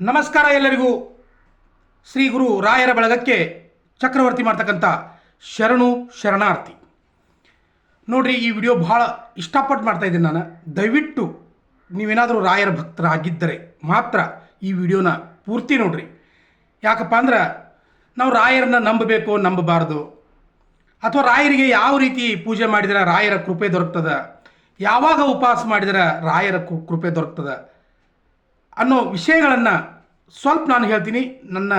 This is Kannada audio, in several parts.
ನಮಸ್ಕಾರ ಎಲ್ಲರಿಗೂ. ಶ್ರೀ ಗುರು ರಾಯರ ಬಳಗಕ್ಕೆ ಚಕ್ರವರ್ತಿ ಮಾಡ್ತಕ್ಕಂಥ ಶರಣು ಶರಣಾರ್ಥಿ. ನೋಡ್ರಿ, ಈ ವಿಡಿಯೋ ಭಾಳ ಇಷ್ಟಪಟ್ಟು ಮಾಡ್ತಾ ಇದ್ದೀನಿ ನಾನು. ದಯವಿಟ್ಟು ನೀವೇನಾದರೂ ರಾಯರ ಭಕ್ತರಾಗಿದ್ದರೆ ಮಾತ್ರ ಈ ವಿಡಿಯೋನ ಪೂರ್ತಿ ನೋಡ್ರಿ. ಯಾಕಪ್ಪ ಅಂದ್ರೆ, ನಾವು ರಾಯರನ್ನ ನಂಬಬೇಕು, ನಂಬಬಾರ್ದು. ಅಥವಾ ರಾಯರಿಗೆ ಯಾವ ರೀತಿ ಪೂಜೆ ಮಾಡಿದರೆ ರಾಯರ ಕೃಪೆ ದೊರಕ್ತದ? ಯಾವಾಗ ಉಪವಾಸ ಮಾಡಿದರೆ ರಾಯರ ಕೃಪೆ ದೊರಕ್ತದ? ಅನ್ನೋ ವಿಷಯಗಳನ್ನು ಸ್ವಲ್ಪ ನಾನು ಹೇಳ್ತೀನಿ. ನನ್ನ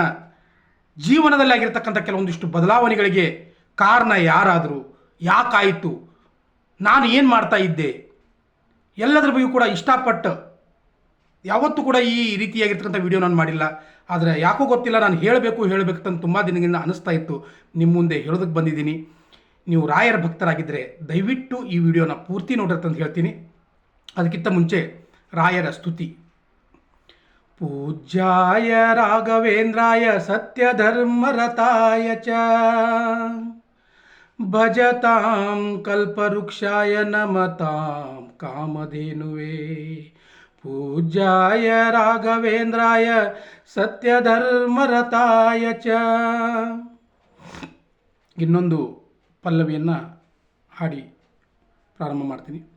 ಜೀವನದಲ್ಲಿ ಆಗಿರ್ತಕ್ಕಂಥ ಕೆಲವೊಂದಿಷ್ಟು ಬದಲಾವಣೆಗಳಿಗೆ ಕಾರಣ ಯಾರಾದರೂ, ಯಾಕಾಯಿತು, ನಾನು ಏನು ಮಾಡ್ತಾ ಇದ್ದೆ, ಎಲ್ಲದರ ಬಗ್ಗೆಯೂ ಕೂಡ ಇಷ್ಟಪಟ್ಟು, ಯಾವತ್ತೂ ಕೂಡ ಈ ರೀತಿಯಾಗಿರ್ತಕ್ಕಂಥ ವಿಡಿಯೋ ನಾನು ಮಾಡಿಲ್ಲ. ಆದರೆ ಯಾಕೋ ಗೊತ್ತಿಲ್ಲ, ನಾನು ಹೇಳಬೇಕು ಹೇಳಬೇಕು ಅಂತ ತುಂಬ ದಿನಗಳಿಂದ ಅನಿಸ್ತಾ ಇತ್ತು. ನಿಮ್ಮ ಮುಂದೆ ಹೇಳೋದಕ್ಕೆ ಬಂದಿದ್ದೀನಿ. ನೀವು ರಾಯರ ಭಕ್ತರಾಗಿದ್ದರೆ ದಯವಿಟ್ಟು ಈ ವಿಡಿಯೋನ ಪೂರ್ತಿ ನೋಡಿರ್ತಂತ ಹೇಳ್ತೀನಿ. ಅದಕ್ಕಿಂತ ಮುಂಚೆ ರಾಯರ ಸ್ತುತಿ. ಪೂಜ್ಯಾಯ ರಾಘವೇಂದ್ರಾಯ ಸತ್ಯಧರ್ಮರತಾಯ ಚ. ಭಜತಾಂ ಕಲ್ಪವೃಕ್ಷಾಯ ನಮತಾಂ ಕಾಮಧೇನುವೆ. ಪೂಜ್ಯಾಯ ರಾಘವೇಂದ್ರಾಯ ಸತ್ಯಧರ್ಮರತಾಯ ಚ. ಇನ್ನೊಂದು ಪಲ್ಲವಿಯನ್ನು ಹಾಡಿ ಪ್ರಾರಂಭ ಮಾಡ್ತೀನಿ.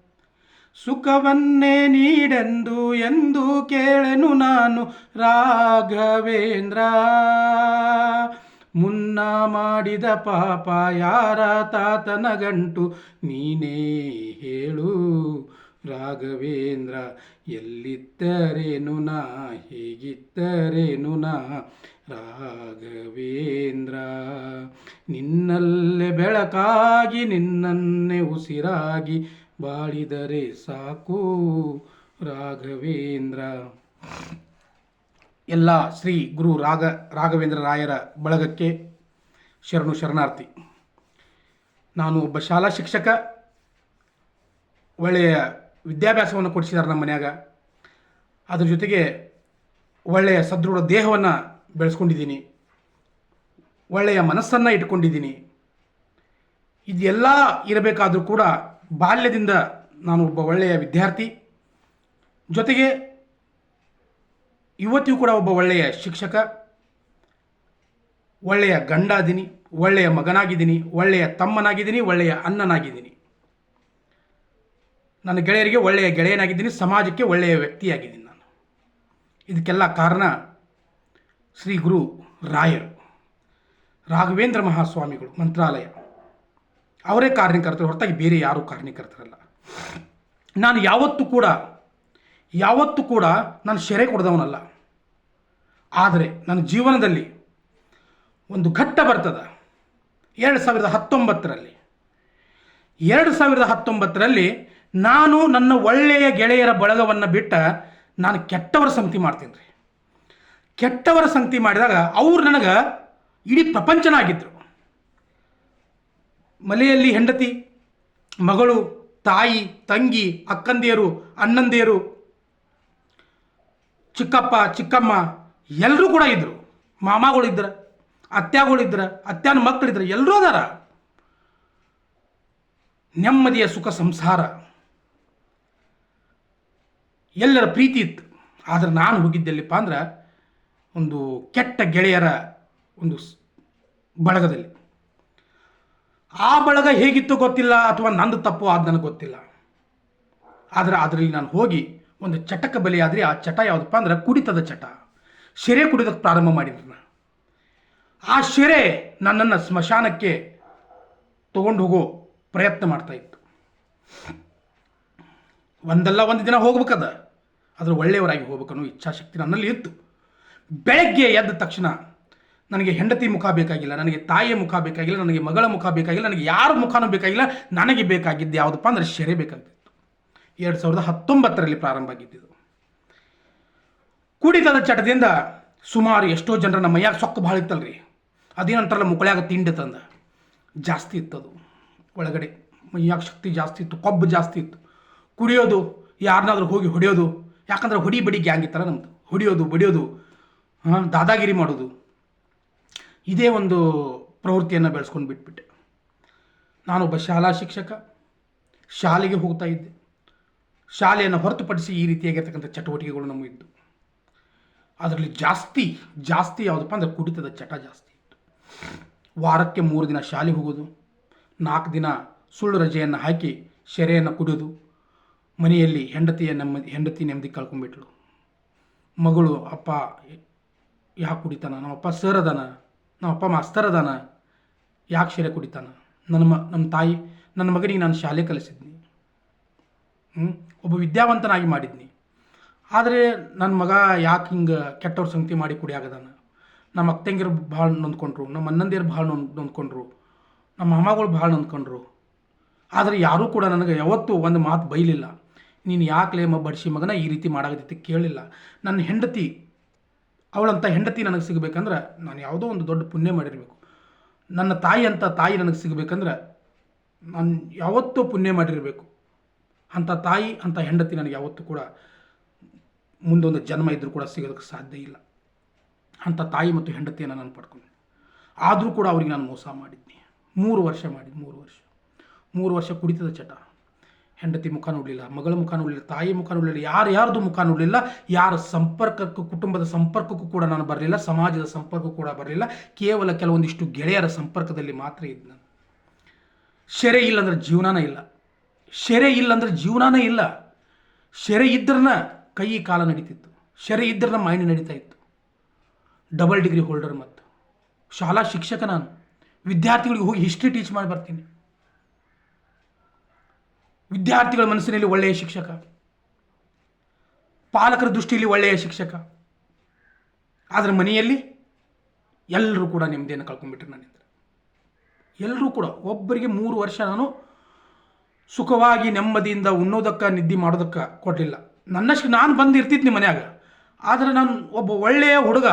ಸುಖವನ್ನೇ ನೀಡೆಂದು ಎಂದು ಕೇಳೆನು ನಾನು ರಾಘವೇಂದ್ರ. ಮುನ್ನ ಮಾಡಿದ ಪಾಪ ಯಾರ ತಾತನ ಗಂಟು ನೀನೇ ಹೇಳು ರಾಘವೇಂದ್ರ. ಎಲ್ಲಿದ್ದರೇನು ನಾ ಹೇಗಿದ್ದರೇನು ನಾ, ರಾಘವೇಂದ್ರ. ನಿನ್ನಲ್ಲೇ ಬೆಳಕಾಗಿ, ನಿನ್ನನ್ನೇ ಉಸಿರಾಗಿ ಬಾಳಿದರೆ ಸಾಕು ರಾಘವೇಂದ್ರ. ಎಲ್ಲ ಶ್ರೀ ಗುರು ರಾಘ ರಾಘವೇಂದ್ರ ರಾಯರ ಬಳಗಕ್ಕೆ ಶರಣು ಶರಣಾರ್ಥಿ. ನಾನು ಒಬ್ಬ ಶಾಲಾ ಶಿಕ್ಷಕ, ಒಳ್ಳೆಯ ವಿದ್ಯಾಭ್ಯಾಸವನ್ನು ಕೊಡಿಸಿದ್ದಾರೆ ನಮ್ಮ ಮನೆಯಾಗ. ಅದ್ರ ಜೊತೆಗೆ ಒಳ್ಳೆಯ ಸದೃಢ ದೇಹವನ್ನು ಬೆಳೆಸ್ಕೊಂಡಿದ್ದೀನಿ. ಒಳ್ಳೆಯ ಮನಸ್ಸನ್ನು ಇಟ್ಕೊಂಡಿದ್ದೀನಿ. ಇದೆಲ್ಲ ಇರಬೇಕಾದರೂ ಕೂಡ ಬಾಲ್ಯದಿಂದ ನಾನು ಒಬ್ಬ ಒಳ್ಳೆಯ ವಿದ್ಯಾರ್ಥಿ. ಜೊತೆಗೆ ಇವತ್ತಿಗೂ ಕೂಡ ಒಬ್ಬ ಒಳ್ಳೆಯ ಶಿಕ್ಷಕ, ಒಳ್ಳೆಯ ಗಂಡ ಒಳ್ಳೆಯ ಮಗನಾಗಿದ್ದೀನಿ, ಒಳ್ಳೆಯ ತಮ್ಮನಾಗಿದ್ದೀನಿ, ಒಳ್ಳೆಯ ಅಣ್ಣನಾಗಿದ್ದೀನಿ. ನನ್ನ ಗೆಳೆಯರಿಗೆ ಒಳ್ಳೆಯ ಗೆಳೆಯನಾಗಿದ್ದೀನಿ, ಸಮಾಜಕ್ಕೆ ಒಳ್ಳೆಯ ವ್ಯಕ್ತಿಯಾಗಿದ್ದೀನಿ ನಾನು. ಇದಕ್ಕೆಲ್ಲ ಕಾರಣ ಶ್ರೀ ಗುರು ರಾಯರು, ರಾಘವೇಂದ್ರ ಮಹಾಸ್ವಾಮಿಗಳು, ಮಂತ್ರಾಲಯ. ಅವರೇ ಕಾರ್ಯಕರ್ತರು ಹೊರತಾಗಿ ಬೇರೆ ಯಾರೂ ಕಾರಣೀಕರ್ತರಲ್ಲ ನಾನು ಯಾವತ್ತೂ ಕೂಡ ಯಾವತ್ತೂ ಕೂಡ ನಾನು ಶೆರೆ ಕೊಡ್ದವನಲ್ಲ. ಆದರೆ ನನ್ನ ಜೀವನದಲ್ಲಿ ಒಂದು ಘಟ್ಟ ಬರ್ತದೆ. ಎರಡು ಸಾವಿರದ ಹತ್ತೊಂಬತ್ತರಲ್ಲಿ. ಎರಡು ಸಾವಿರದ ಹತ್ತೊಂಬತ್ತರಲ್ಲಿ ನಾನು ನನ್ನ ಒಳ್ಳೆಯ ಗೆಳೆಯರ ಬಳಗವನ್ನು ಬಿಟ್ಟ ನಾನು ಕೆಟ್ಟವರ ಸಂಗತಿ ಮಾಡ್ತೀನಿ ರೀ. ಕೆಟ್ಟವರ ಸಂಗತಿ ಮಾಡಿದಾಗ ಅವ್ರು ನನಗೆ ಇಡೀ ಪ್ರಪಂಚನ ಆಗಿದ್ದರು ಮಲೆಯಲ್ಲಿ ಹೆಂಡತಿ, ಮಗಳು, ತಾಯಿ, ತಂಗಿ, ಅಕ್ಕಂದಿಯರು, ಅಣ್ಣಂದಿಯರು, ಚಿಕ್ಕಪ್ಪ, ಚಿಕ್ಕಮ್ಮ ಎಲ್ಲರೂ ಕೂಡ ಇದ್ದರು ಮಾಮಗಳಿದ್ರ ಅತ್ಯಾಗಳಿದ್ರ ಅತ್ಯಾನ ಮಕ್ಕಳಿದ್ರ ಎಲ್ಲರೂ ಅದಾರ. ನೆಮ್ಮದಿಯ ಸುಖ ಸಂಸಾರ. ಎಲ್ಲರ ಪ್ರೀತಿ ಇತ್ತು. ಆದರೆ ನಾನು ಹೋಗಿದ್ದೆಲ್ಲಿಪ್ಪ ಅಂದ್ರೆ, ಒಂದು ಕೆಟ್ಟ ಗೆಳೆಯರ ಒಂದು ಬಳಗದಲ್ಲಿ. ಆ ಬಳಗ ಹೇಗಿತ್ತು ಗೊತ್ತಿಲ್ಲ ಅಥವಾ ನಂದು ತಪ್ಪು ಅದು ನನಗೆ ಗೊತ್ತಿಲ್ಲ. ಆದರೆ ಅದರಲ್ಲಿ ನಾನು ಹೋಗಿ ಒಂದು ಚಟಕ್ಕೆ ಬಲಿಯಾದರೆ ಆ ಚಟ ಯಾವುದಪ್ಪ ಅಂದ್ರೆ ಕುಡಿತದ ಚಟ. ಶೆರೆ ಕುಡಿದಕ್ಕೆ ಪ್ರಾರಂಭ ಮಾಡಿದ್ರು ನಾನು. ಆ ಶೆರೆ ನನ್ನನ್ನು ಸ್ಮಶಾನಕ್ಕೆ ತಗೊಂಡು ಹೋಗೋ ಪ್ರಯತ್ನ ಮಾಡ್ತಾ ಇತ್ತು. ಒಂದಲ್ಲ ಒಂದು ದಿನ ಹೋಗ್ಬೇಕದ. ಅದ್ರ ಒಳ್ಳೆಯವರಾಗಿ ಹೋಗ್ಬೇಕನ್ನೋ ಇಚ್ಛಾಶಕ್ತಿ ನನ್ನಲ್ಲಿ ಇತ್ತು. ಬೆಳಗ್ಗೆ ಎದ್ದ ತಕ್ಷಣ ನನಗೆ ಹೆಂಡತಿ ಮುಖ ಬೇಕಾಗಿಲ್ಲ, ನನಗೆ ತಾಯಿಯ ಮುಖ ಬೇಕಾಗಿಲ್ಲ, ನನಗೆ ಮಗಳ ಮುಖ ಬೇಕಾಗಿಲ್ಲ, ನನಗೆ ಯಾರ ಮುಖನೂ ಬೇಕಾಗಿಲ್ಲ, ನನಗೆ ಬೇಕಾಗಿದ್ದು ಯಾವುದಪ್ಪ ಅಂದ್ರೆ ಶೆರೆ ಬೇಕಾಗಿತ್ತು ಎರಡು ಸಾವಿರದ ಹತ್ತೊಂಬತ್ತರಲ್ಲಿ ಪ್ರಾರಂಭ ಆಗಿದ್ದಿದ್ದು ಕುಡಿತದ ಚಟದಿಂದ ಸುಮಾರು ಎಷ್ಟೋ ಜನರ ನಮ್ಮ ಮೈಯಾಗ ಸೊಕ್ಕ ಭಾಳ ಇತ್ತಲ್ರಿ. ಅದೇನಂತಾರಲ್ಲ ಮುಕ್ಕಳ್ಯಾಗ ತಿಂಡಿ ತಂದ. ಜಾಸ್ತಿ ಇತ್ತು ಅದು. ಒಳಗಡೆ ಮೈಯಾಗ ಶಕ್ತಿ ಜಾಸ್ತಿ ಇತ್ತು, ಕೊಬ್ಬು ಜಾಸ್ತಿ ಇತ್ತು. ಕುಡಿಯೋದು ಯಾರನ್ನಾದ್ರೂ ಹೋಗಿ ಹೊಡೆಯೋದು, ಯಾಕಂದ್ರೆ ಹೊಡಿ ಬಡಿ ಗ್ಯಾಂಗ್ ಇತ್ತಲ್ಲ ನಮ್ಮದು ಹೊಡಿಯೋದು, ಬಡಿಯೋದು, ಹಾಂ, ದಾದಾಗಿರಿ ಮಾಡೋದು. ಇದೇ ಒಂದು ಪ್ರವೃತ್ತಿಯನ್ನು ಬೆಳೆಸ್ಕೊಂಡು ಬಿಟ್ಬಿಟ್ಟೆ. ನಾನೊಬ್ಬ ಶಾಲಾ ಶಿಕ್ಷಕ, ಶಾಲೆಗೆ ಹೋಗ್ತಾ ಇದ್ದೆ. ಶಾಲೆಯನ್ನು ಹೊರತುಪಡಿಸಿ ಈ ರೀತಿಯಾಗಿರ್ತಕ್ಕಂಥ ಚಟುವಟಿಕೆಗಳು ನಮಗೆ ಇದ್ದವು ಅದರಲ್ಲಿ ಜಾಸ್ತಿ ಜಾಸ್ತಿ ಯಾವುದಪ್ಪ ಅಂದರೆ ಕುಡಿತದ ಚಟ ಜಾಸ್ತಿ ಇತ್ತು. ವಾರಕ್ಕೆ ಮೂರು ದಿನ ಶಾಲೆ ಹೋಗೋದು, ನಾಲ್ಕು ದಿನ ಸುಳ್ಳು ರಜೆಯನ್ನು ಹಾಕಿ ಶೆರೆಯನ್ನು ಕುಡಿಯೋದು ಮನೆಯಲ್ಲಿ ಹೆಂಡತಿಯ ನೆಮ್ಮದಿ, ಹೆಂಡತಿ ನೆಮ್ಮದಿ ಕಳ್ಕೊಂಡ್ಬಿಟ್ಳು ಮಗಳು, ಅಪ್ಪ, ಯಾಕೆ ಕುಡಿತಾನ? ನಮ್ಮಪ್ಪ ಸರ್ ಅದಾನ ನಮ್ಮಪ್ಪ ಮಾಸ್ತರ್ ಅದಾನ, ಯಾಕೆ ಶೀರೆ ಕುಡಿತಾನ? ನನ್ನ ಮ ನಮ್ಮ ತಾಯಿ ನನ್ನ ಮಗನಿಗೆ ನಾನು ಶಾಲೆ ಕಲಿಸಿದ್ನಿ. ಒಬ್ಬ ವಿದ್ಯಾವಂತನಾಗಿ ಮಾಡಿದ್ನಿ. ಆದರೆ ನನ್ನ ಮಗ ಯಾಕೆ ಹಿಂಗೆ ಕೆಟ್ಟವ್ರ ಸಂಗತಿ ಮಾಡಿ ಕುಡಿಯಾಗದಾನ ನಮ್ಮ ಅಕ್ಕಂಗಿರು ಭಾಳ ನೊಂದ್ಕೊಂಡ್ರು ನಮ್ಮ ಅಣ್ಣಂದಿರು ಭಾಳ ನೊಂದ್, ನೊಂದ್ಕೊಂಡ್ರು ನಮ್ಮ ಮಾಮಗಳು ಭಾಳ ನೊಂದ್ಕೊಂಡ್ರು. ಆದರೆ ಯಾರೂ ಕೂಡ ನನಗೆ ಯಾವತ್ತೂ ಒಂದು ಮಾತು ಬೈಲಿಲ್ಲ. ನೀನು ಯಾಕೆ ಲೇಮ ಬಡಿಸಿ ಮಗನ ಈ ರೀತಿ ಮಾಡಾಗದಿತ್ತು ಕೇಳಿಲ್ಲ. ನನ್ನ ಹೆಂಡತಿ ಅವಳಂಥ ಹೆಂಡತಿ ನನಗೆ ಸಿಗಬೇಕಂದ್ರೆ ನಾನು ಯಾವುದೋ ಒಂದು ದೊಡ್ಡ ಪುಣ್ಯ ಮಾಡಿರಬೇಕು. ನನ್ನ ತಾಯಿ ಅಂತ ತಾಯಿ ನನಗೆ ಸಿಗಬೇಕಂದ್ರೆ ನಾನು ಯಾವತ್ತೂ ಪುಣ್ಯ ಮಾಡಿರಬೇಕು. ಅಂಥ ತಾಯಿ ಅಂಥ ಹೆಂಡತಿ ನನಗೆ ಯಾವತ್ತೂ ಕೂಡ ಮುಂದೊಂದು ಜನ್ಮ ಇದ್ದರೂ ಕೂಡ ಸಿಗೋದಕ್ಕೆ ಸಾಧ್ಯ ಇಲ್ಲ. ಅಂಥ ತಾಯಿ ಮತ್ತು ಹೆಂಡತಿಯನ್ನು ನಾನು ಪಡ್ಕೊಂಡೆ. ಆದರೂ ಕೂಡ ಅವ್ರಿಗೆ ನಾನು ಮೋಸ ಮಾಡಿದ್ನಿ. ಮೂರು ವರ್ಷ ಮಾಡಿದ್ದು ಮೂರು ವರ್ಷ. ಮೂರು ವರ್ಷ ಕುಡಿತದ ಚಟ. ಹೆಂಡತಿ ಮುಖ ನೋಡಲಿಲ್ಲ, ಮಗಳ ಮುಖ ನೋಡಲಿಲ್ಲ, ತಾಯಿ ಮುಖ ನೋಡಲಿಲ್ಲ, ಯಾರು ಯಾರ್ದು ಮುಖ ನೋಡಲಿಲ್ಲ, ಯಾರ ಸಂಪರ್ಕಕ್ಕೂ, ಕುಟುಂಬದ ಸಂಪರ್ಕಕ್ಕೂ ಕೂಡ ನಾನು ಬರಲಿಲ್ಲ, ಸಮಾಜದ ಸಂಪರ್ಕ ಕೂಡ ಬರಲಿಲ್ಲ, ಕೇವಲ ಕೆಲವೊಂದಿಷ್ಟು ಗೆಳೆಯರ ಸಂಪರ್ಕದಲ್ಲಿ ಮಾತ್ರ ಇದ್ದು ನಾನು. ಶೆರೆ ಇಲ್ಲಂದ್ರೆ ಜೀವನಾನ ಇಲ್ಲ. ಶೆರೆ ಇಲ್ಲಂದ್ರೆ ಜೀವನಾನೇ ಇಲ್ಲ. ಶೆರೆ ಇದ್ರನ ಕೈ ಕಾಲ ನಡೀತಿತ್ತು. ಶೆರೆ ಇದ್ರನ ಮೈಂಡ್ ನಡೀತಾ ಇತ್ತು. ಡಬಲ್ ಡಿಗ್ರಿ ಹೋಲ್ಡರ್ ಮತ್ತು. ಶಾಲಾ ಶಿಕ್ಷಕ ನಾನು. ವಿದ್ಯಾರ್ಥಿಗಳಿಗೆ ಹೋಗಿ ಹಿಸ್ಟ್ರಿ ಟೀಚ್ ಮಾಡಿ ಬರ್ತೀನಿ. ವಿದ್ಯಾರ್ಥಿಗಳ ಮನಸ್ಸಿನಲ್ಲಿ ಒಳ್ಳೆಯ ಶಿಕ್ಷಕ, ಪಾಲಕರ ದೃಷ್ಟಿಯಲ್ಲಿ ಒಳ್ಳೆಯ ಶಿಕ್ಷಕ. ಆದರೆ ಮನೆಯಲ್ಲಿ ಎಲ್ಲರೂ ಕೂಡ ನೆಮ್ಮದಿಯನ್ನು ಕಳ್ಕೊಂಡ್ಬಿಟ್ರು ನನ್ನಿಂದ. ಎಲ್ಲರೂ ಕೂಡ, ಒಬ್ಬರಿಗೆ ಮೂರು ವರ್ಷ ನಾನು ಸುಖವಾಗಿ ನೆಮ್ಮದಿಯಿಂದ ಉಣ್ಣೋದಕ್ಕೆ, ನಿದ್ದೆ ಮಾಡೋದಕ್ಕೆ ಕೊಡಲಿಲ್ಲ. ನನ್ನಷ್ಟು ನಾನು ಬಂದು ಇರ್ತಿದ್ನಿ ಮನ್ಯಾಗ. ಆದರೆ ನಾನು ಒಬ್ಬ ಒಳ್ಳೆಯ ಹುಡುಗ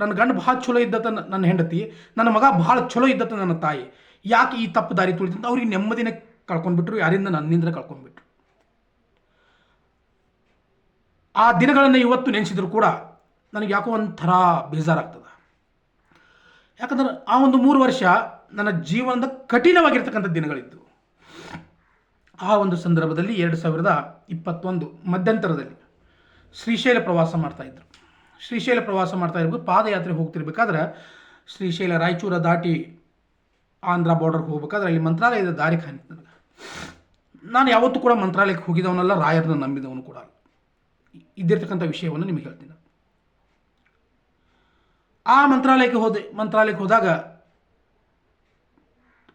ನನ್ನ ಗಂಡ ಭಾಳ ಚಲೋ ಇದ್ದತ್ತ ನನ್ನ ಹೆಂಡತಿ, ನನ್ನ ಮಗ ಭಾಳ ಚಲೋ ಇದ್ದತ್ತ ನನ್ನ ತಾಯಿ. ಯಾಕೆ ಈ ತಪ್ಪು ದಾರಿ ತುಳಿತಂತ? ಅವ್ರಿಗೆ ನೆಮ್ಮದಿನ ಕಳ್ಕೊಂಡ್ಬಿಟ್ರು, ಯಾರಿಂದ ನನ್ನಿಂದ ಕಳ್ಕೊಂಡ್ಬಿಟ್ರು. ಆ ದಿನಗಳನ್ನು ಇವತ್ತು ನೆನೆಸಿದ್ರು ಕೂಡ ನನಗೆ ಯಾಕೋ ಒಂಥರ ಬೇಜಾರಾಗ್ತದೆ. ಯಾಕಂದ್ರೆ ಆ ಒಂದು ಮೂರು ವರ್ಷ ನನ್ನ ಜೀವನದ ಕಠಿಣವಾಗಿರ್ತಕ್ಕಂಥ ದಿನಗಳಿತ್ತು ಆ ಒಂದು ಸಂದರ್ಭದಲ್ಲಿ ಎರಡು ಸಾವಿರದ ಇಪ್ಪತ್ತೊಂದು ಮಧ್ಯಂತರದಲ್ಲಿ ಶ್ರೀಶೈಲ ಪ್ರವಾಸ ಮಾಡ್ತಾಯಿದ್ರು ಶ್ರೀಶೈಲ ಪ್ರವಾಸ ಮಾಡ್ತಾ ಇರ್ಬೇಕು ಪಾದಯಾತ್ರೆ ಹೋಗ್ತಿರ್ಬೇಕಾದ್ರೆ ಶ್ರೀಶೈಲ ರಾಯಚೂರ ದಾಟಿ ಆಂಧ್ರ ಬಾರ್ಡರ್ಗೆ ಹೋಗ್ಬೇಕಾದ್ರೆ ಅಲ್ಲಿ ಮಂತ್ರಾಲಯದ ದಾರಿ ಕಾಣಿತ್ತು ನನಗೆ ನಾನು ಯಾವತ್ತೂ ಕೂಡ ಮಂತ್ರಾಲಯಕ್ಕೆ ಹೋಗಿದವನಲ್ಲ, ರಾಯರನ್ನ ನಂಬಿದವನು ಕೂಡ. ಇದ್ದಿರ್ತಕ್ಕಂಥ ವಿಷಯವನ್ನು ನಿಮಗೆ ಹೇಳ್ತೀನಿ. ಆ ಮಂತ್ರಾಲಯಕ್ಕೆ ಹೋದೆ, ಮಂತ್ರಾಲಯಕ್ಕೆ ಹೋದಾಗ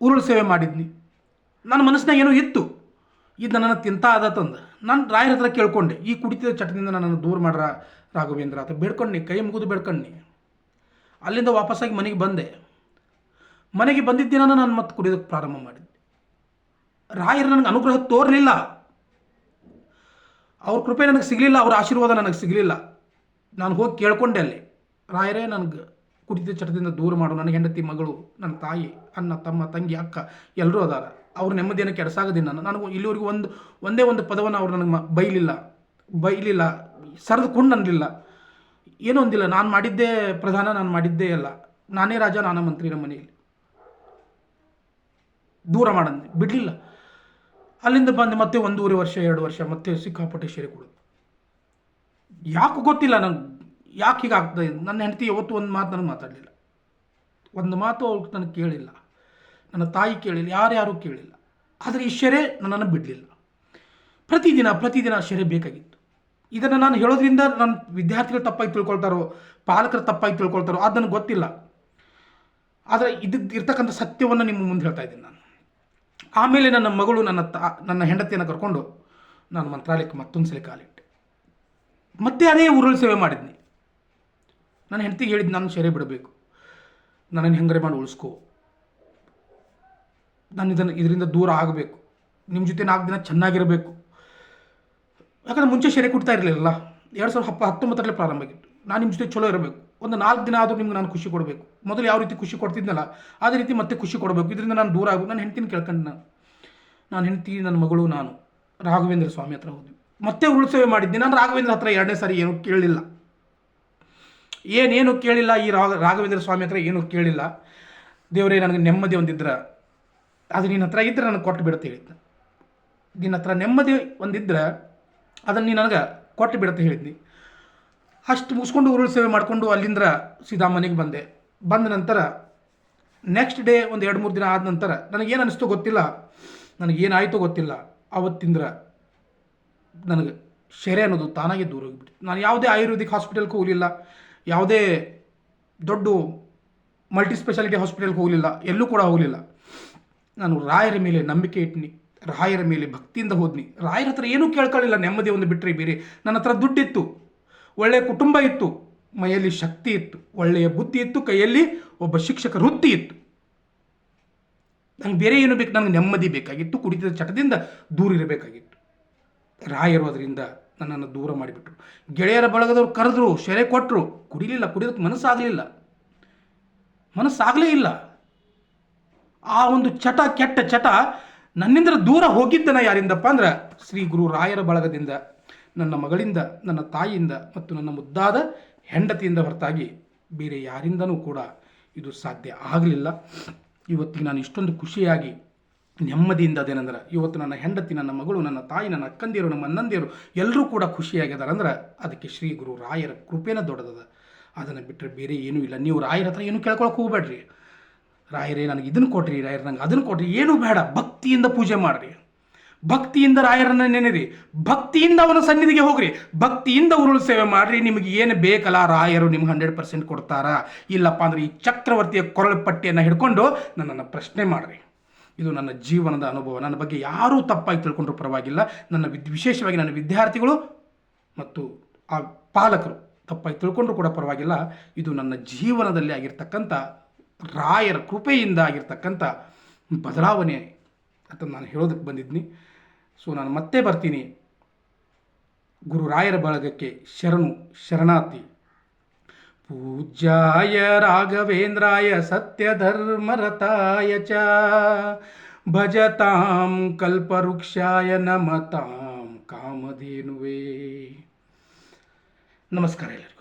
ಉರುಳು ಸೇವೆ ಮಾಡಿದ್ನಿ. ನನ್ನ ಮನಸ್ಸಿನಾಗ ಏನೋ ಇತ್ತು. ಇದು ನನ್ನನ್ನು ತಿಂತ ಆದತ್ತಂದು ನಾನು ರಾಯರ ಹತ್ರ ಕೇಳ್ಕೊಂಡೆ, ಈ ಕುಡಿತದ ಚಟದಿಂದ ನನ್ನನ್ನು ದೂರ ಮಾಡ್ರ ರಾಘವೇಂದ್ರ ಅಂತ ಬೇಡ್ಕೊಂಡು ಕೈ ಮುಗಿದು ಬೇಡ್ಕೊಂಡು ಅಲ್ಲಿಂದ ವಾಪಸ್ಸಾಗಿ ಮನೆಗೆ ಬಂದೆ. ಮನೆಗೆ ಬಂದಿದ್ದ ದಿನ ನಾನು ಮತ್ತೆ ಕುಡಿಯೋದಕ್ಕೆ ಪ್ರಾರಂಭ ಮಾಡಿದ್ದೆ. ರಾಯರು ನನಗೆ ಅನುಗ್ರಹ ತೋರಲಿಲ್ಲ. ಅವ್ರ ಕೃಪೆ ನನಗೆ ಸಿಗಲಿಲ್ಲ, ಅವ್ರ ಆಶೀರ್ವಾದ ನನಗೆ ಸಿಗಲಿಲ್ಲ. ನಾನು ಹೋಗಿ ಕೇಳ್ಕೊಂಡೆ ಅಲ್ಲಿ. ರಾಯರೇ, ನನಗೆ ಕುಡಿದ ಚಟದಿಂದ ದೂರ ಮಾಡು. ನನ್ನ ಹೆಂಡತಿ, ಮಗಳು, ನನ್ನ ತಾಯಿ, ಅಣ್ಣ, ತಮ್ಮ, ತಂಗಿ, ಅಕ್ಕ ಎಲ್ಲರೂ ಅದಾರ. ಅವ್ರ ನೆಮ್ಮದಿಯನ್ನು ಕೆಡಸಾಗದಿಲ್ಲ ನಾನು. ನನಗೂ ಇಲ್ಲಿವರೆಗೂ ಒಂದು, ಒಂದೇ ಒಂದು ಪದವನ್ನು ಅವ್ರು ನನಗೆ ಬೈಲಿಲ್ಲ. ಬೈಲಿಲ್ಲ. ಸರಿದುಕೊಂಡು ಅನ್ನಲಿಲ್ಲ ಏನೂ ಒಂದಿಲ್ಲ ನಾನು ಮಾಡಿದ್ದೇ ಪ್ರಧಾನ, ನಾನು ಮಾಡಿದ್ದೇ ಅಲ್ಲ. ನಾನೇ ರಾಜ, ನಾನೇ ಮಂತ್ರಿ ನಮ್ಮ ಮನೆಯಲ್ಲಿ. ದೂರ ಮಾಡಂದೆ. ಬಿಡಲಿಲ್ಲ. ಅಲ್ಲಿಂದ ಬಂದು ಮತ್ತೆ ಒಂದೂವರೆ ವರ್ಷ, ಎರಡು ವರ್ಷ ಮತ್ತೆ ಸಿಕ್ಕಾಪಟ್ಟೆ ಸೇರಿ ಕೊಡೋದು ಯಾಕೆ ಗೊತ್ತಿಲ್ಲ ನಂಗೆ ಯಾಕೆ ಹೀಗೆ ಆಗ್ತದೆ ನನ್ನ ಹೆಂಡತಿ ಯಾವತ್ತು ಒಂದು ಮಾತು ನನಗೆ ಮಾತಾಡಲಿಲ್ಲ. ಒಂದು ಮಾತು ಅವ್ಳು ನನಗೆ ಕೇಳಿಲ್ಲ. ನನ್ನ ತಾಯಿ ಕೇಳಿಲ್ಲ, ಯಾರ್ಯಾರು ಕೇಳಿಲ್ಲ. ಆದರೆ ಈ ಶೆರೆ ನನ್ನನ್ನು ಬಿಡಲಿಲ್ಲ. ಪ್ರತಿದಿನ ಪ್ರತಿದಿನ ಶೆರೆ ಬೇಕಾಗಿತ್ತು. ಇದನ್ನು ನಾನು ಹೇಳೋದ್ರಿಂದ ನನ್ನ ವಿದ್ಯಾರ್ಥಿಗಳು ತಪ್ಪಾಗಿ ತಿಳ್ಕೊಳ್ತಾರೋ, ಪಾಲಕರು ತಪ್ಪಾಗಿ ತಿಳ್ಕೊಳ್ತಾರೋ, ಅದು ನನಗೆ ಗೊತ್ತಿಲ್ಲ. ಆದರೆ ಇದಕ್ಕೆ ಇರ್ತಕ್ಕಂಥ ಸತ್ಯವನ್ನು ನಿಮ್ಮ ಮುಂದೆ ಹೇಳ್ತಾ ಇದ್ದೀನಿ ನಾನು. ಆಮೇಲೆ ನನ್ನ ಮಗಳು ನನ್ನ ತಾ, ನನ್ನ ಹೆಂಡತಿಯನ್ನು ಕರ್ಕೊಂಡು ನಾನು ಮಂತ್ರಾಲಯಕ್ಕೆ ಮತ್ತೊಂದು ಸಲ ಕಾಲಿಟ್ಟೆ. ಮತ್ತೆ ಅದೇ ಉರುಳು ಸೇವೆ ಮಾಡಿದ್ನಿ. ನನ್ನ ಹೆಂಡತಿಗೆ ಹೇಳಿದ್ದು ನಾನು ಸೆರೆ ಬಿಡಬೇಕು. ನನ್ನನ್ನು ಹೆಂಗರೆ ಮಾಡಿ ಉಳಿಸ್ಕೋ. ನಾನು ಇದನ್ನು, ಇದರಿಂದ ದೂರ ಆಗಬೇಕು. ನಿಮ್ಮ ಜೊತೆ ನಾಲ್ಕು ದಿನ ಚೆನ್ನಾಗಿರಬೇಕು. ಯಾಕಂದ್ರೆ ಮುಂಚೆ ಸೆರೆ ಕೊಡ್ತಾ ಇರಲಿಲ್ಲ ಎರಡು ಸಾವಿರದ ಹಪ್ಪ ಹತ್ತೊಂಬತ್ತರಲ್ಲೇ ಪ್ರಾರಂಭ ಆಗಿತ್ತು. ನಾನು ನಿಮ್ಮ ಜೊತೆ ಚಲೋ ಇರಬೇಕು. ಒಂದು ನಾಲ್ಕು ದಿನ ಆದರೂ ನಿಮ್ಗೆ ನಾನು ಖುಷಿ ಕೊಡಬೇಕು. ಮೊದಲು ಯಾವ ರೀತಿ ಖುಷಿ ಕೊಡ್ತಿದ್ನಲ್ಲ, ಅದೇ ರೀತಿ ಮತ್ತೆ ಖುಷಿ ಕೊಡಬೇಕು. ಇದರಿಂದ ನಾನು ದೂರ ಆಗಬೇಕು ನಾನು ಹೆಂಡ್ತೀನಿ ಕೇಳ್ಕೊಂಡು ನಾನು ನಾನು ಹೆಂಡ್ತಿ, ನನ್ನ ಮಗಳು, ನಾನು ರಾಘವೇಂದ್ರ ಸ್ವಾಮಿ ಹತ್ರ ಹೋದ್ವಿ. ಮತ್ತೆ ಉಳಿಸೇವೆ ಸೇವೆ ಮಾಡಿದ್ದೆ ನಾನು ರಾಘವೇಂದ್ರ ಹತ್ರ ಎರಡನೇ ಸಾರಿ ಏನು ಕೇಳಲಿಲ್ಲ ಏನೇನು ಕೇಳಿಲ್ಲ, ಈ ರಾಘ, ರಾಘವೇಂದ್ರ ಸ್ವಾಮಿ ಹತ್ರ ಏನೂ ಕೇಳಿಲ್ಲ. ದೇವರೇ, ನನಗೆ ನೆಮ್ಮದಿ ಒಂದಿದ್ರ ಅದು ನಿನ್ನ ಹತ್ರ ಇದ್ರೆ ನನಗೆ ಕೊಟ್ಟು ಬಿಡುತ್ತೆ ಹೇಳಿದ್ದೆ ನಿನ್ನ ಹತ್ರ ನೆಮ್ಮದಿ ಒಂದಿದ್ರೆ ಅದನ್ನು ನೀನು ನನಗೆ ಕೊಟ್ಟು ಬಿಡುತ್ತೆ ಹೇಳಿದ್ನಿ. ಅಷ್ಟು ಮುಗಿಸ್ಕೊಂಡು ಉರುಳು ಸೇವೆ ಮಾಡಿಕೊಂಡು ಅಲ್ಲಿಂದ ಸೀದಾ ಮನೆಗೆ ಬಂದೆ. ಬಂದ ನಂತರ ನೆಕ್ಸ್ಟ್ ಡೇ ಒಂದು ಎರಡು ಮೂರು ದಿನ ಆದ ನಂತರ ನನಗೇನು ಅನಿಸ್ತೋ ಗೊತ್ತಿಲ್ಲ. ನನಗೇನಾಯಿತು ಗೊತ್ತಿಲ್ಲ. ಅವತ್ತಿಂದ್ರ ನನಗೆ ಶೆರೆ ಅನ್ನೋದು ತಾನಾಗೆ ದೂರ ಹೋಗಿಬಿಟ್ಟು ನಾನು ಯಾವುದೇ ಆಯುರ್ವೇದಿಕ್ ಹಾಸ್ಪಿಟಲ್ಗೆ ಹೋಗಲಿಲ್ಲ. ಯಾವುದೇ ದೊಡ್ಡ ಮಲ್ಟಿ ಸ್ಪೆಷಾಲಿಟಿ ಹಾಸ್ಪಿಟಲ್ಗೆ ಹೋಗಲಿಲ್ಲ. ಎಲ್ಲೂ ಕೂಡ ಹೋಗಲಿಲ್ಲ. ನಾನು ರಾಯರ ಮೇಲೆ ನಂಬಿಕೆ ಇಟ್ಟಿನಿ ರಾಯರ ಮೇಲೆ ಭಕ್ತಿಯಿಂದ ಹೋದ್ನಿ. ರಾಯರ ಹತ್ರ ಏನೂ ಕೇಳ್ಕೊಳ್ಳಿಲ್ಲ. ನೆಮ್ಮದಿ ಒಂದು ಬಿಟ್ಟರೆ ಬೇರೆ. ನನ್ನ ಹತ್ರ ದುಡ್ಡಿತ್ತು. ಒಳ್ಳೆಯ ಕುಟುಂಬ ಇತ್ತು, ಮೈಯಲ್ಲಿ ಶಕ್ತಿ ಇತ್ತು, ಒಳ್ಳೆಯ ಬುದ್ಧಿ ಇತ್ತು, ಕೈಯಲ್ಲಿ ಒಬ್ಬ ಶಿಕ್ಷಕ ವೃತ್ತಿ ಇತ್ತು. ನಂಗೆ ಬೇರೆ ಏನು ಬೇಕು? ನನಗೆ ನೆಮ್ಮದಿ ಬೇಕಾಗಿತ್ತು, ಕುಡಿತದ ಚಟದಿಂದ ದೂರ ಇರಬೇಕಾಗಿತ್ತು. ರಾಯರು ಅದರಿಂದ ನನ್ನನ್ನು ದೂರ ಮಾಡಿಬಿಟ್ರು. ಗೆಳೆಯರ ಬಳಗದವ್ರು ಕರೆದ್ರು ಶೆರೆ ಕೊಟ್ಟರು ಕುಡಿಲಿಲ್ಲ, ಕುಡಿಯೋದಕ್ಕೆ ಮನಸ್ಸಾಗಲಿಲ್ಲ. ಮನಸ್ಸಾಗಲೇ ಇಲ್ಲ. ಆ ಒಂದು ಚಟ, ಕೆಟ್ಟ ಚಟ ನನ್ನಿಂದ ದೂರ ಹೋಗಿದ್ದನ ಯಾರಿಂದಪ್ಪ ಅಂದ್ರೆ, ಶ್ರೀ ಗುರು ರಾಯರ ಬಳಗದಿಂದ ನನ್ನ ಮಗಳಿಂದ, ನನ್ನ ತಾಯಿಯಿಂದ ಮತ್ತು ನನ್ನ ಮುದ್ದಾದ ಹೆಂಡತಿಯಿಂದ ಹೊರತಾಗಿ ಬೇರೆ ಯಾರಿಂದನೂ ಕೂಡ ಇದು ಸಾಧ್ಯ ಆಗಲಿಲ್ಲ. ಇವತ್ತಿಗೆ ನಾನು ಇಷ್ಟೊಂದು ಖುಷಿಯಾಗಿ, ನೆಮ್ಮದಿಯಿಂದ ಅದೇನಂದ್ರೆ, ಇವತ್ತು ನನ್ನ ಹೆಂಡತಿ, ನನ್ನ ಮಗಳು, ನನ್ನ ತಾಯಿ, ನನ್ನ ಅಕ್ಕಂದಿರು, ನಮ್ಮ ಅಣ್ಣಂದಿರು ಎಲ್ಲರೂ ಕೂಡ ಖುಷಿಯಾಗಿದ್ದಾರೆ ಅಂದ್ರೆ ಅದಕ್ಕೆ ಶ್ರೀ ಗುರು ರಾಯರ ಕೃಪೆನ ದೊಡ್ಡದದ. ಅದನ್ನು ಬಿಟ್ಟರೆ ಬೇರೆ ಏನೂ ಇಲ್ಲ. ನೀವು ರಾಯರ ಹತ್ರ ಏನು ಕೇಳ್ಕೊಳಕ್ಕೆ ಹೋಗ್ಬೇಡ್ರಿ. ರಾಯರೇ, ನನಗೆ ಇದನ್ನು ಕೊಡ್ರಿ ರಾಯರ್, ನಂಗೆ ಅದನ್ನು ಕೊಡ್ರಿ ಏನೂ ಬೇಡ. ಭಕ್ತಿಯಿಂದ ಪೂಜೆ ಮಾಡ್ರಿ. ಭಕ್ತಿಯಿಂದ ರಾಯರನ್ನ ನೆನೆರಿ. ಭಕ್ತಿಯಿಂದ ಅವನ ಸನ್ನಿಧಿಗೆ ಹೋಗ್ರಿ. ಭಕ್ತಿಯಿಂದ ಉರುಳು ಸೇವೆ ಮಾಡ್ರಿ. ನಿಮಗೆ ಏನು ಬೇಕಲ್ಲ ರಾಯರು ನಿಮ್ಗೆ ಹಂಡ್ರೆಡ್ ಪರ್ಸೆಂಟ್ ಕೊಡ್ತಾರಾ. ಇಲ್ಲಪ್ಪ ಅಂದ್ರೆ ಈ ಚಕ್ರವರ್ತಿಯ ಕೊರಳು ಪಟ್ಟಿಯನ್ನು ಹಿಡ್ಕೊಂಡು ನನ್ನನ್ನು ಪ್ರಶ್ನೆ ಮಾಡ್ರಿ. ಇದು ನನ್ನ ಜೀವನದ ಅನುಭವ. ನನ್ನ ಬಗ್ಗೆ ಯಾರೂ ತಪ್ಪಾಗಿ ತಿಳ್ಕೊಂಡ್ರೂ ಪರವಾಗಿಲ್ಲ. ನನ್ನ ವಿಶೇಷವಾಗಿ ನನ್ನ ವಿದ್ಯಾರ್ಥಿಗಳು ಮತ್ತು ಆ ಪಾಲಕರು ತಪ್ಪಾಗಿ ತಿಳ್ಕೊಂಡ್ರೂ ಕೂಡ ಪರವಾಗಿಲ್ಲ. ಇದು ನನ್ನ ಜೀವನದಲ್ಲಿ ಆಗಿರ್ತಕ್ಕಂಥ ರಾಯರ ಕೃಪೆಯಿಂದ ಆಗಿರ್ತಕ್ಕಂಥ ಬದಲಾವಣೆ ಅಂತ ನಾನು ಹೇಳೋದಕ್ಕೆ ಬಂದಿದ್ದೀನಿ. ಸೊ ನಾನು ಮತ್ತೆ ಬರ್ತೀನಿ. ಗುರು ರಾಯರ ಬಳಗಕ್ಕೆ ಶರಣು, ಶರಣಾರ್ಥಿ. ಪೂಜ್ಯಾಯ ರಾಘವೇಂದ್ರಾಯ ಸತ್ಯಧರ್ಮರತಾಯ ಚ. ಭಜತಾಂ ಕಲ್ಪವೃಕ್ಷಾಯ ನಮತಾಂ ಕಾಮಧೇನುವೇ. ನಮಸ್ಕಾರ ಎಲ್ಲರಿಗೂ.